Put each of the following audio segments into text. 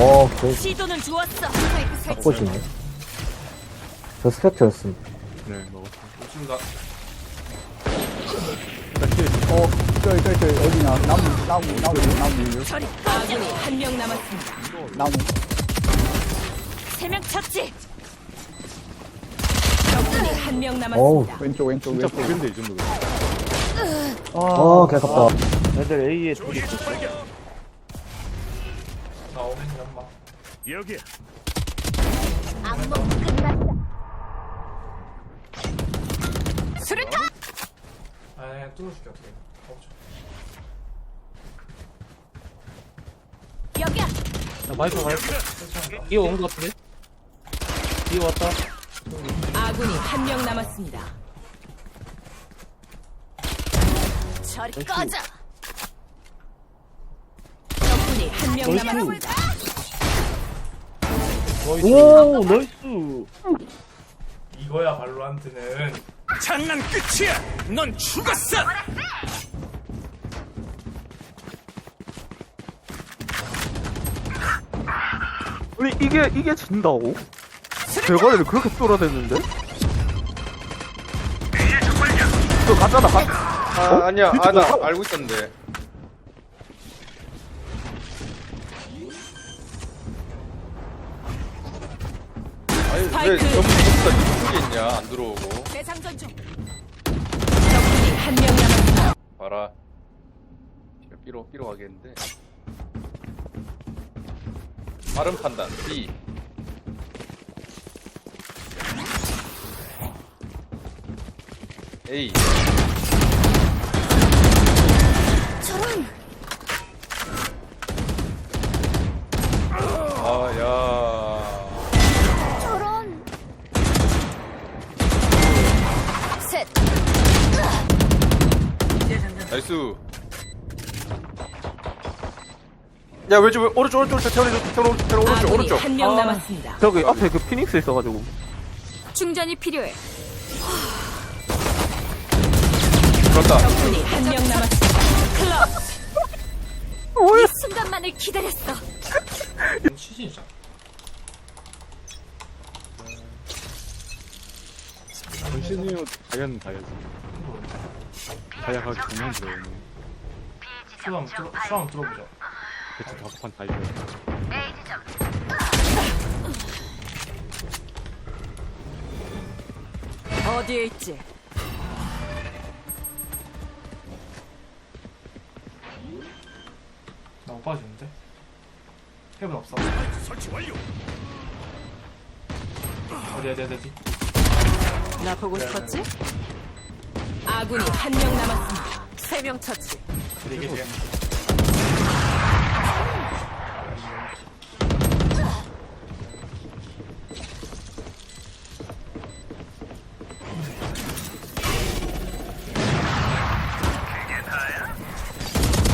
와, 그, 시도는 좋았어. 딱 보시네. 저 스펙터였습니다. 네, 먹었어. 좋습니다. 어, 저기, 저기, 저기, 어디 나, 나무, 나무, 나무, 나무, 저리 아군이 한 명 남았습니다. 나무. 세명 쳤지. 적군이 한 명 어우. 남았습니다. 왼쪽, 왼쪽, 진짜 왼쪽. 보긴데, 이 정도면. 아, 개 아깝다. 애들 A에 둘이 나 여기야. 수류탄! 아, 그냥 뚫어줄게 어떻게. 없죠. 여기야. 나 마이크 갈 이거 온거 같은데? 이거 왔다 아군이 한 명 남았습니다. 저리 꺼져. 적군이 한명 나이스. 남았습니다. 오 나이스 이거야 발로란트는. 장난 끝이야! 넌 죽었어! 아니 이게 이게 진다고? 대가리를 그렇게 뚫어댔는데? 너 갔잖아 가 아, 아니야. 아, 나 알고 있었는데. 왜. 전부 전부 다 이쪽에 있냐? 안 들어오고. 대상전 중. 적군이 한명 남았습니다. 봐라. 삐로, 삐로 가겠는데. 빠른 판단, B. A. 저런 아, 야. 나이스. 야, 왼쪽, 왼- 오른쪽, 오른쪽, 오른쪽, 오른쪽, 오른쪽, 오른쪽, 아군이 오른쪽. 한 명 남았습니다. 저기 앞에 그 피닉스 있어가지고 충전이 필요해. 그렇다. 적군이 한 명 남았습니다. 클럽. 이 순간만을 기다렸어. 치진이잖아. 전신이요, 다이아는 다이아 가기 정말 들어오네. 수한번 뚫어, 수 한번 뚫어보자. 대충 다섯 판 다이아. 어디에 있지? 나 못 빠지는데? 헤븐 없어. 어디, 어디, 어디, 어디. 나 보고 싶었지? 아군이 한 명 남았습니다. 세명 지금.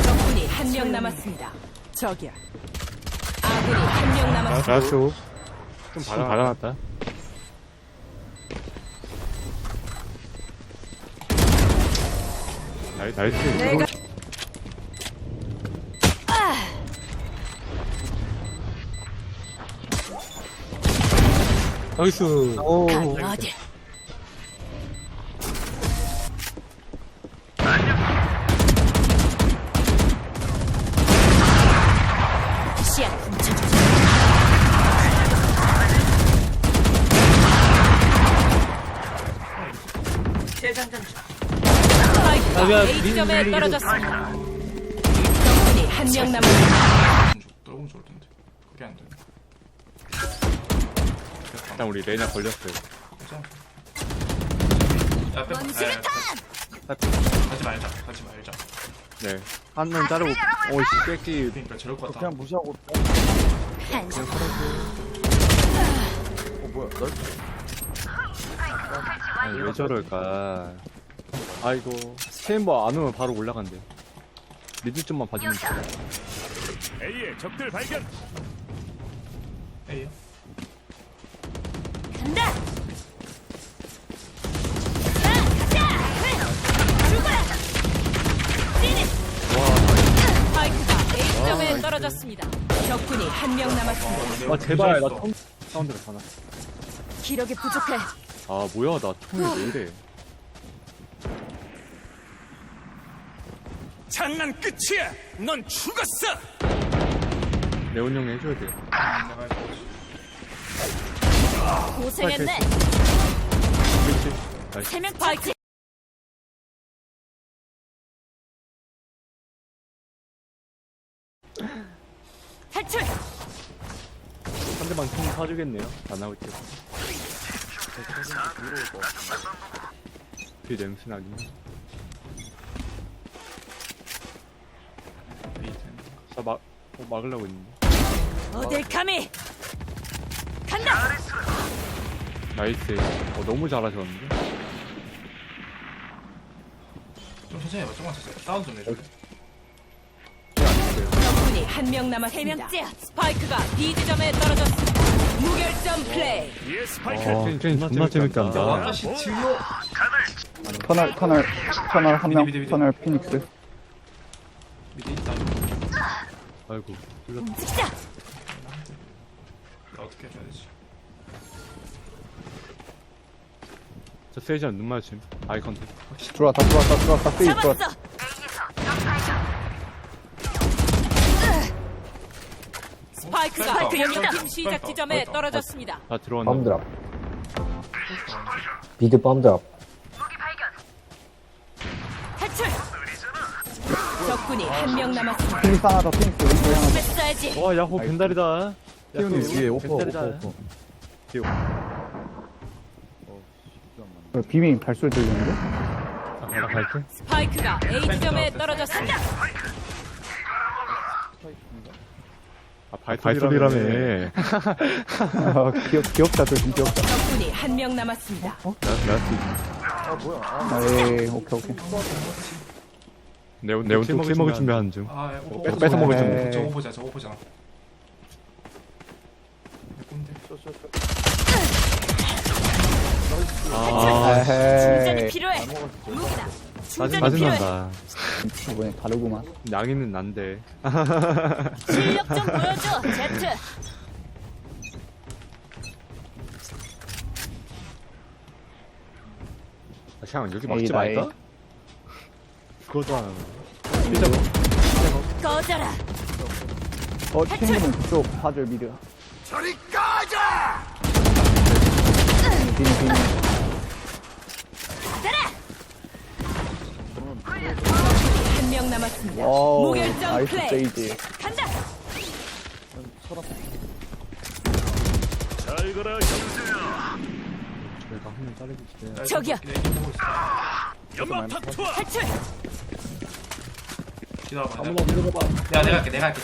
적군이 한 명 남았습니다. 저기야. 아군이 한 명 남았습니다. 나이스. 좀 받아, 받아놨다. 나이, 나이스. 내가 나이스. 오간 어디? 스파이크가 A점에 떨어졌습니다. 적군이 한 명 남았습니다. 너무 좋을 텐데. 그게 안 되네. 일단 우리 레이나 걸렸어요. 괜찮아. 야, 빼. 원수류탄! 가지 말자. 가지 말자. 네. 한 명 자르고 오이씨 꽤 그러니까 저럴 것 같아. 그냥 무시하고. 어, 뭐야. 널 아니, 왜 저럴까. 아이고. 체인버 안 오면 바로 올라간대. 미드 좀만 봐주면 돼. A의 적들 발견! 에이요. 간다! 자, 가자! 죽어라! 피니! 스파이크가 A점에 떨어졌습니다. 적 적군이 한 명 남았습니다. 아 제발 나다 났어 기력이 부족해. 아 뭐야 나 총이 왜 이래 장난 끝이야. 넌 죽었어. 레온 형이 해줘야 돼. 고생했네. 그렇지 나이스 세명 파이팅. 탈출. 상대방 총 사주겠네요 안 나올 때 뒤에 냄새 나긴 해. 자 막, 어, 막으려고 했는데 어딜 감히. 간다. 나이스 어, 너무 잘하셨는데 좀 천천히 해봐. 조금만 천천히. 다운 좀 내줘. 적군이 한명 남았습니다. 스파이크가 B 지점에 떨어졌습니다. 무결점 플레이. 뒤에 스파이크. 어, 존나 재밌게 한다 와타시 칠로. 터널, 터널, 터널 한 명, 미드, 미드, 미드. 터널 피닉스. 밑에 있다. 아이고 뚫렸다 움직자. 나 어떻게 해줘야 되지? 저 세이전 눈 맞춤 아이 컨택 들어왔다, 들어왔다, 들어왔다, 페이 들어왔다. 잡았어. 스파이크가 스파이크 공격팀 스파이크, 시작 스파이크. 지점에 스파이크. 떨어졌습니다. 다 들어왔나 빰드랍. 비드 빰드랍. 탈출. 적군이 한 명 남았습니다. 피닉스 하나 더, 피닉스 왼쪽에 하나 더. 뺐어야지. 와 야호 벤달이다 태훈이 뒤에 오퍼, 오퍼, 오퍼. 어, 비빔 발소리 들리는데? 나 갈게 스파이크가 A 지점에 떨어졌습니다. 아 발소리라며 아, 기억, 기억자, 조심, 기억자. 적군이 한 명 남았습니다. 아, 예, 예, 오케이, 오케이. 네온 네온 또 먹을 준비하는 중 아, 야, 오, 뺏어 먹을 좀. 저- 저거 보자, 저거 보자. 내 꼰대. 아 충전이. 필요해. 무기다. 충전이 짜증 필요해. 난다 이번에 다르구만. 양이는 난데 실력 좀 보여줘, 제트. 아, 그냥 여기 막지. 말까? 그것도 안 하는 꺼져라. 어, 친구는 그쪽 파절 미드. 저리 꺼져. 비빔, 비빔. 한명 남았습니다. 와우, 무결점 나이스 플레이. 세이지. 간다. 잘 거라 형제야. 내가 한명. 내 얘기 보고 있어. 연막탄 투하. 탈출. 기다려봐. 아무나 밀어봐 내가, 내가 할게, 내가 할게.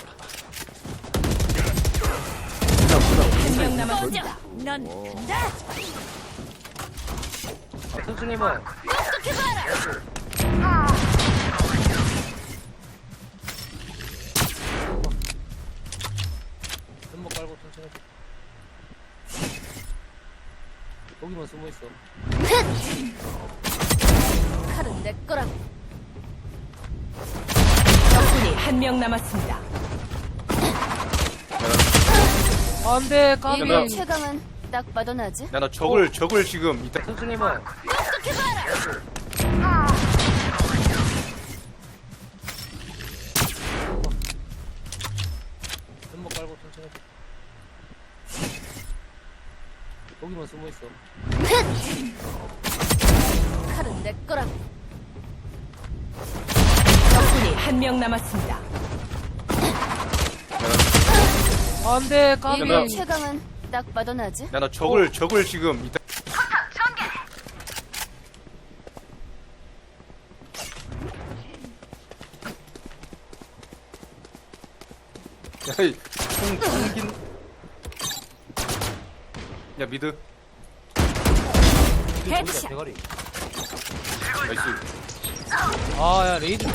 한명 남았습니다. 넌 간다. 천천히 해봐. 손목 깔고 천천히 해봐. 거기만 숨어 있어. 칼은 내 거라. 적군이 한 명 남았습니다. 안돼 까비. 야, 최강은 딱 봐도 나지. 야, 나 적을, 적을 지금 이따. 천천히 해봐. 손목 깔고 천천히. 거기만 숨어 있어. 칼은 내 거라. 적군이 한 명 남았습니다. 안돼 까비. 야, 최강은 딱 봐도 나지. 야, 나 적을, 적을 지금 이따. 야, 이, 총, 총긴. 야, 미드. 헤드샷. 대가리. 나이스. 아야 레이드.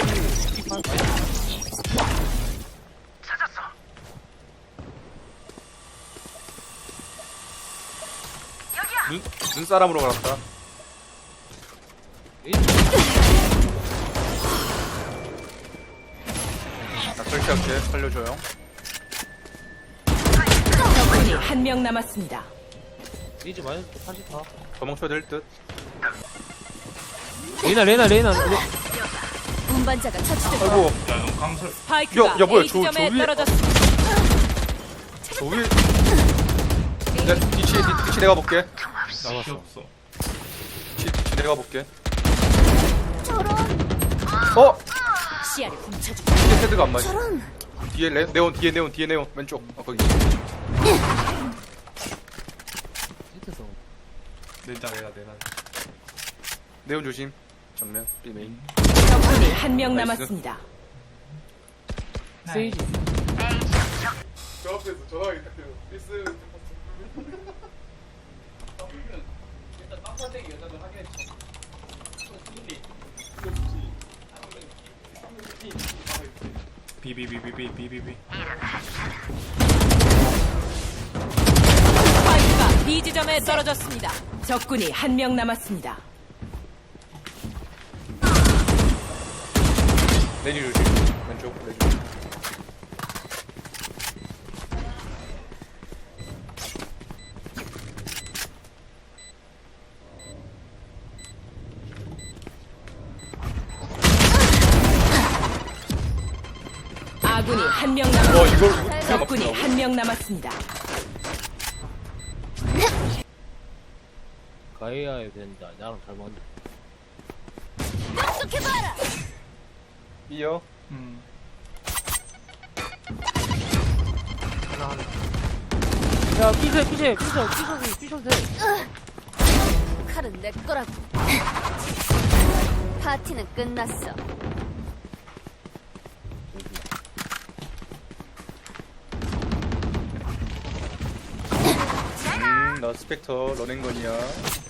눈, 눈사람으로 갈았다. 나 설치할게. 살려줘요. 적군이 한 명 남았습니다. 리즈 마이너스 84. 도망쳐야 될 듯. 레이나, 레이나, 레이나. 운반자가 처치됐고 아이고, 야 너무 강설 스파이크가 야, 야, 뭐야, 저- 저 위에- 떨어졌습니다. 저 위에. 내 뒤치, 뒤- 뒤치 내가 볼게. 나왔어 없어 뒤치, 뒤치 내가 볼게. 어? 시야를 훔쳐주. 뒤에 헤드가 안 맞아. 뒤에 레, 네온, 뒤에 네온, 뒤에 네온. 왼쪽. 어, 거기. 내다 내다 내다 네온 조심. 정면. B 메인. 적군이 한 명. 남았습니다. 세이지. 저 앞에서 전화하기 딱 돼요. 미스. 비비비비비비비비 스파이크가 B 지점에 떨어졌습니다. 적군이 한 명 남았습니다. 내리 조심. 왼쪽. 내리. 아군이 한명 어, 남았습니다. 이걸 적군이? 한 명 남았습니다. 가해야 된다. 나랑 잘 맞는다. B요. 음 야, 피셔, 피셔, 피셔, 피셔, 피셔, 돼. 칼은 내 거라고. 파티는 끝났어. 음, 나 스펙터 러닝건이야.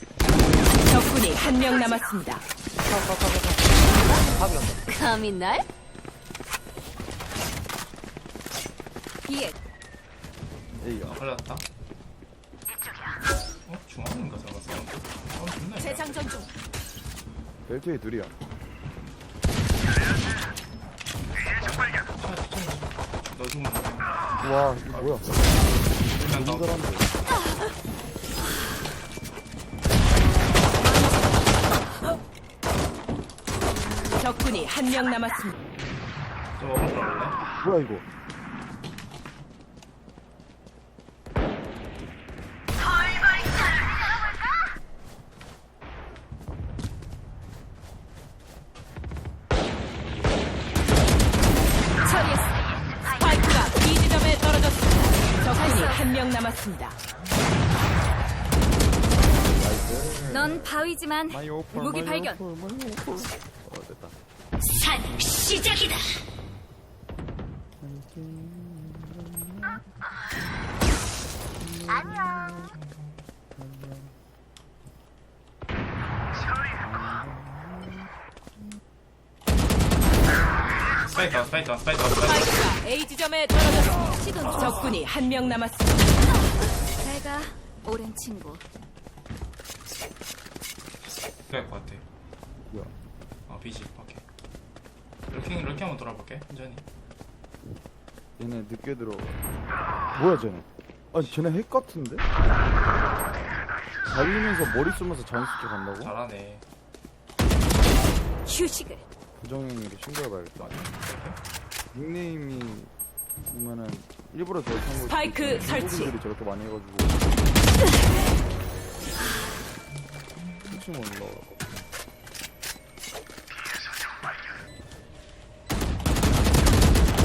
아군이 한 명 남았습니다. 밥이 날? 비에 에이요. 흘렀다. 어? 중앙인가 저거 사운드? 재장전 중. 벨트에 둘이야. 와, 이거 뭐야? 이사람들 적군이 한 명 남았습니다. 갈래? 뭐야, 이거. 처리했어. 스파이크가 B 지점에 떨어졌습니다. 적군이 한 명 남았습니다. 넌 바위지만 무기 발견. 어, 됐다. 산 시작이다. 스파이크 와 스파이크 와 스파이크 와 스파이크 스파이크가 A 지점에 떨어졌습니다. 적군이 한 명 남았습니다. 내가 오랜 친구. 것 같아 뭐야. 어 비지 오케이 이렇게 이렇게 한번 돌아볼게 천천히 얘네 늦게 들어. 뭐야, 쟤네. 아니, 쟤네 핵 같은데? 달리면서 머리 쓰면서 자연스럽게 간다고? 잘하네 휴식을. 부정행위로 신고해봐야겠다. 닉네임이 보면은 일부러 저렇게 한 거지. 스파이크 설치. 한국인들이 저렇게 많이 해가지고. 몰라.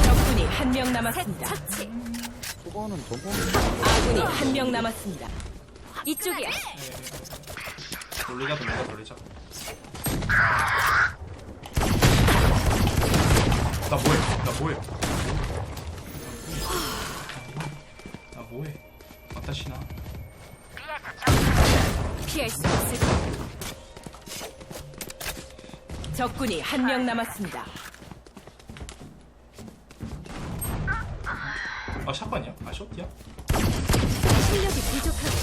적군이 한 명 남았습니다. 처치. 초반은 전범이 아군이 한 명 남았습니다. 이쪽이야. 돌리자 돌리자 돌리자 나 뭐해 나 뭐해 나 뭐해 아따시나 피할 수 없을 거야. 적군이 한 명 남았습니다. 아, 샷건이야? 아 숏이야? 실력이 부족하고